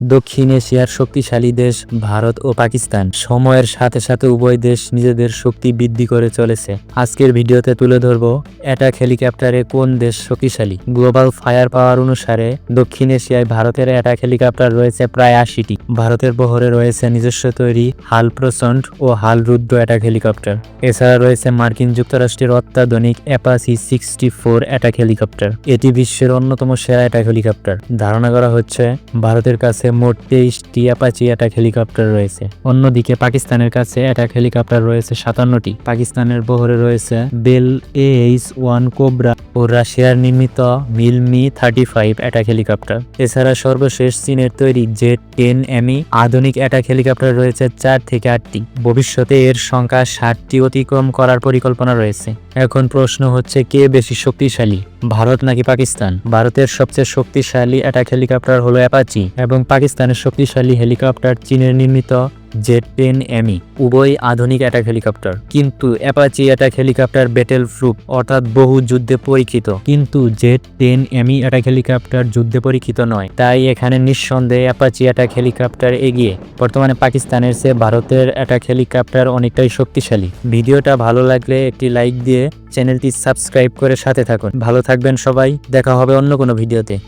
দক্ষিণ এশিয়ার শক্তিশালী দেশ ভারত ও পাকিস্তান। সময়ের সাথে সাথে উভয় দেশ নিজেদের শক্তি বৃদ্ধি করে চলেছে। আজকের ভিডিওতে তুলে ধরব অ্যাটাক হেলিকপ্টারে কোন দেশ শক্তিশালী। গ্লোবাল ফায়ার পাওয়ার অনুসারে দক্ষিণ এশিয়ায় ভারতের অ্যাটাক হেলিকপ্টার রয়েছে প্রায় আশিটি। ভারতের বহরে রয়েছে নিজস্ব তৈরি হাল প্রচণ্ড ও হাল রুদ্র অ্যাটাক হেলিকপ্টার। এছাড়া রয়েছে মার্কিন যুক্তরাষ্ট্রের অত্যাধুনিক Apache sixty four attack helicopter. এটি বিশ্বের অন্যতম সেরা অ্যাটাক হেলিকপ্টার। ধারণা করা হচ্ছে, ভারতের কাছে মোট তেইশটি অ্যাপাচি অ্যাটাক হেলিকপ্টার রয়েছে। অন্যদিকে পাকিস্তানের কাছে অ্যাটাক হেলিকপ্টার রয়েছে সাতান্নটি। পাকিস্তানের বহরে রয়েছে বেল এইচ ওয়ান কোবরা ও রাশিয়ার নির্মিত Mil Mi thirty five attack helicopter এছাড়া সর্বশেষ চীনের তৈরি জেট টেন এমি আধুনিক অ্যাটাক হেলিকপ্টার রয়েছে চার থেকে আটটি। ভবিষ্যতে এর সংখ্যা ষাটটি অতিক্রম করার পরিকল্পনা রয়েছে। এখন প্রশ্ন হচ্ছে, কে বেশি শক্তিশালী, ভারত নাকি পাকিস্তান? ভারতের সবচেয়ে শক্তিশালী অ্যাটাক হেলিকপ্টার হলো অ্যাপাচি এবং পাকিস্তানের শক্তিশালী হেলিকপ্টার চীনের নির্মিত জেট টেন এমি উভয় আধুনিক অ্যাটাক হেলিকপ্টার। কিন্তু Apache attack helicopter battle proof অর্থাৎ বহু যুদ্ধে পরীক্ষিত। কিন্তু Z ten ME attack helicopter যুদ্ধে পরীক্ষিত নয়। তাই এখানে নিঃসন্দেহে অ্যাপাচি অ্যাটাক হেলিকপ্টার এগিয়ে। বর্তমানে পাকিস্তানের চেয়ে ভারতের অ্যাটাক হেলিকপ্টার অনেকটাই শক্তিশালী। ভিডিওটা ভালো লাগলে একটি লাইক দিয়ে চ্যানেলটি সাবস্ক্রাইব করে সাথে থাকুন। ভালো থাকবেন সবাই। দেখা হবে অন্য কোনো ভিডিওতে।